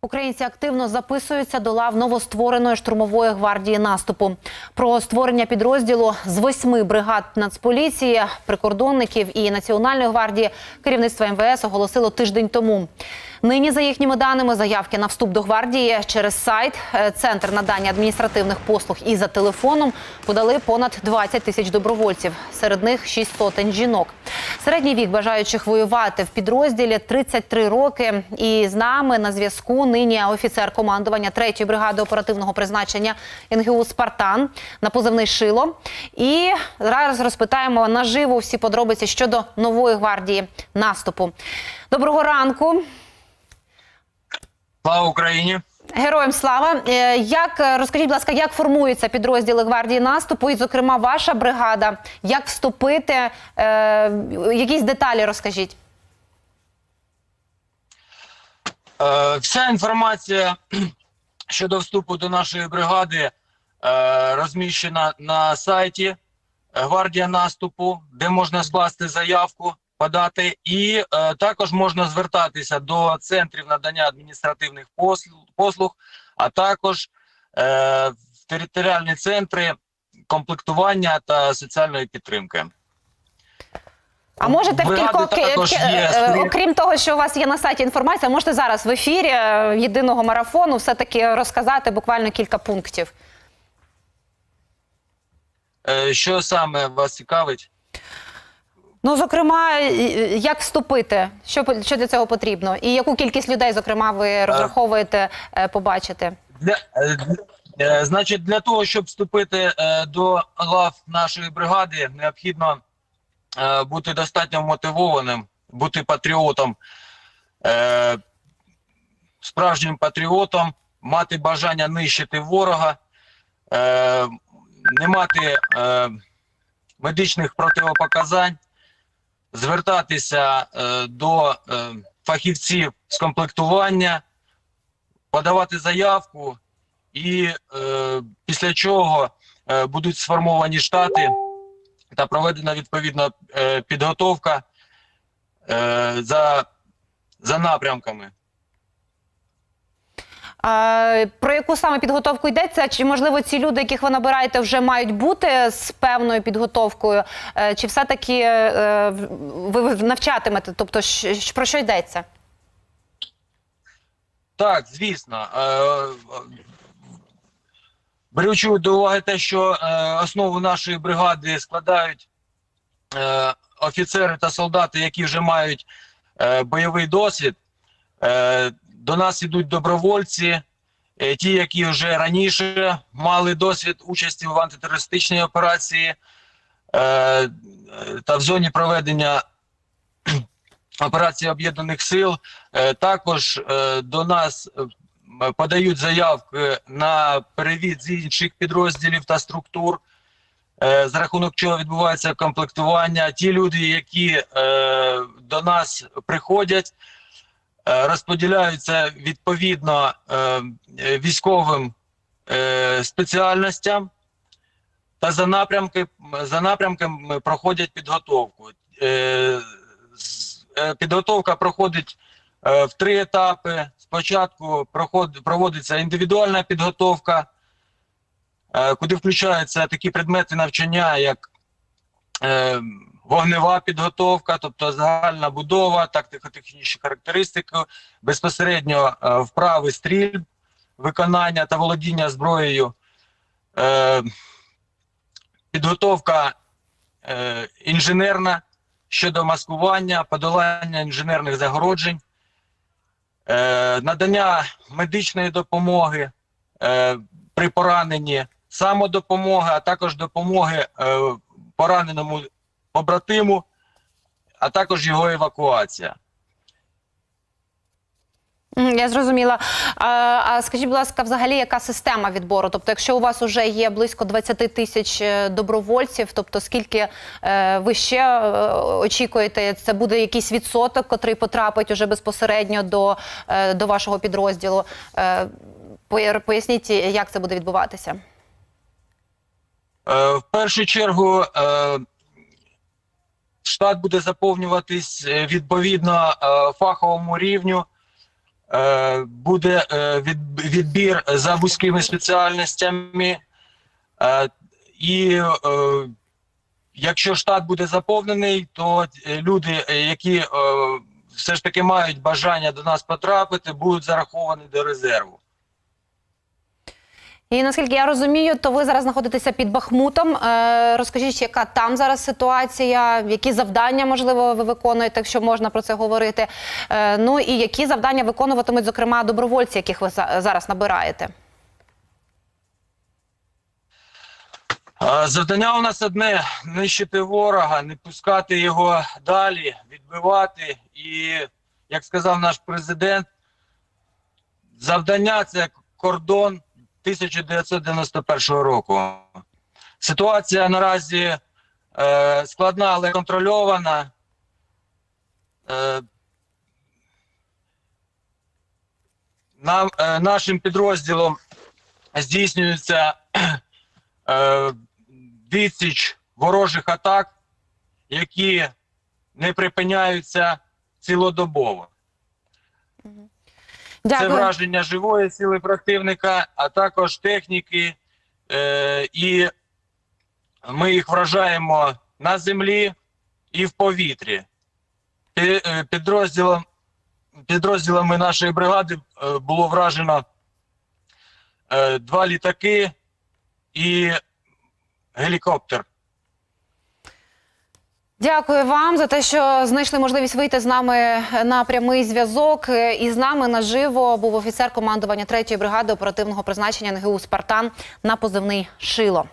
Українці активно записуються до лав новоствореної штурмової гвардії наступу. Про створення підрозділу з восьми бригад Нацполіції, прикордонників і Національної гвардії керівництво МВС оголосило тиждень тому. Нині, за їхніми даними, заявки на вступ до гвардії через сайт, е, центр надання адміністративних послуг і за телефоном подали понад 20 тисяч добровольців. Серед них 6 сотень жінок. Середній вік бажаючих воювати в підрозділі 33 роки. І з нами на зв'язку нині офіцер командування 3-ї бригади оперативного призначення НГУ Спартан на позивний Шило. І зараз розпитаємо наживо всі подробиці щодо нової гвардії наступу. Доброго ранку. Слава Україні! Героям слава. Е, Як е, розкажіть, будь ласка, як формуються підрозділи гвардії наступу, і, зокрема, ваша бригада? Як вступити? Е, якісь деталі розкажіть. Е, вся інформація щодо вступу до нашої бригади е, розміщена на сайті Гвардія наступу, де можна скласти заявку, подати, і е, також можна звертатися до центрів надання адміністративних послуг, послуг а також е, в територіальні центри комплектування та соціальної підтримки. А можете в кількох е, е, окрім того, що у вас є на сайті інформація, можете зараз в ефірі е, єдиного марафону все таки розказати буквально кілька пунктів. Що саме вас цікавить? Ну, зокрема, як вступити? Що що для цього потрібно? І яку кількість людей, зокрема, ви розраховуєте е, побачити? Для, е, е, значить, для того, щоб вступити е, до лав нашої бригади, необхідно е, бути достатньо мотивованим, бути патріотом, е, справжнім патріотом, мати бажання нищити ворога, е, не мати е, медичних противопоказань, звертатися е, до е, фахівців з комплектування подавати заявку, і е, після чого будуть сформовані штати та проведена відповідна підготовка за, за напрямками. Про яку саме підготовку йдеться? Чи можливо ці люди, яких ви набираєте, вже мають бути з певною підготовкою? Е, Чи все-таки е, ви навчатимете? Тобто, про що йдеться? Так, звісно. Е, беручи до уваги те, що основу нашої бригади складають офіцери та солдати, які вже мають бойовий досвід. До нас ідуть добровольці, е, ті, які вже раніше мали досвід участі в антитерористичній операції е, та в зоні проведення операції об'єднаних сил. Е, Також до нас подають заявки на перевід з інших підрозділів та структур, за рахунок чого відбувається комплектування. Ті люди, які е, до нас приходять, розподіляються відповідно е, е, військовим е, спеціальностям та за напрямки за напрямками проходять підготовку. Е, е, Підготовка проходить е, в три етапи. Спочатку проводиться індивідуальна підготовка, е, куди включаються такі предмети навчання, як е, вогнева підготовка, тобто загальна будова, тактико-технічні характеристики, безпосередньо е, вправи стрільб, виконання та володіння зброєю. Е, підготовка е, інженерна щодо маскування, подолання інженерних загороджень, надання медичної допомоги при пораненні, самодопомоги, а також допомоги пораненому побратиму, а також його евакуація. Я зрозуміла. А, а скажіть, будь ласка, взагалі, яка система відбору? Тобто, якщо у вас вже є близько 20 тисяч е, добровольців, тобто скільки е, ви ще е, очікуєте? Це буде якийсь відсоток, котрий потрапить уже безпосередньо до, е, до вашого підрозділу? Е, поясніть, як це буде відбуватися? Е, В першу чергу е, штат буде заповнюватись е, відповідно е, фаховому рівню. е, буде відбір за вузькими спеціальностями. І якщо штат буде заповнений, то люди, які все ж таки мають бажання до нас потрапити, будуть зараховані до резерву. І наскільки я розумію, то ви зараз знаходитеся під Бахмутом. Е, розкажіть, яка там зараз ситуація, які завдання можливо ви виконуєте, якщо можна про це говорити. Е, ну і які завдання виконуватимуть, зокрема, добровольці, яких ви зараз набираєте? Завдання у нас одне: нищити ворога, не пускати його далі, відбивати. І, як сказав наш президент, завдання це кордон 1991 року. Ситуація наразі е, складна, але контрольована. Е, нам, е, нашим підрозділом здійснюється е, відсіч ворожих атак, які не припиняються цілодобово. Це враження живої сили противника, а також техніки, е, і ми їх вражаємо на землі і в повітрі. Е, Підрозділом, підрозділами нашої бригади е, було вражено е, два літаки і гелікоптер. Дякую вам за те, що знайшли можливість вийти з нами на прямий зв'язок. І з нами наживо був офіцер командування 3-ї бригади оперативного призначення НГУ Спартан на позивний Шило.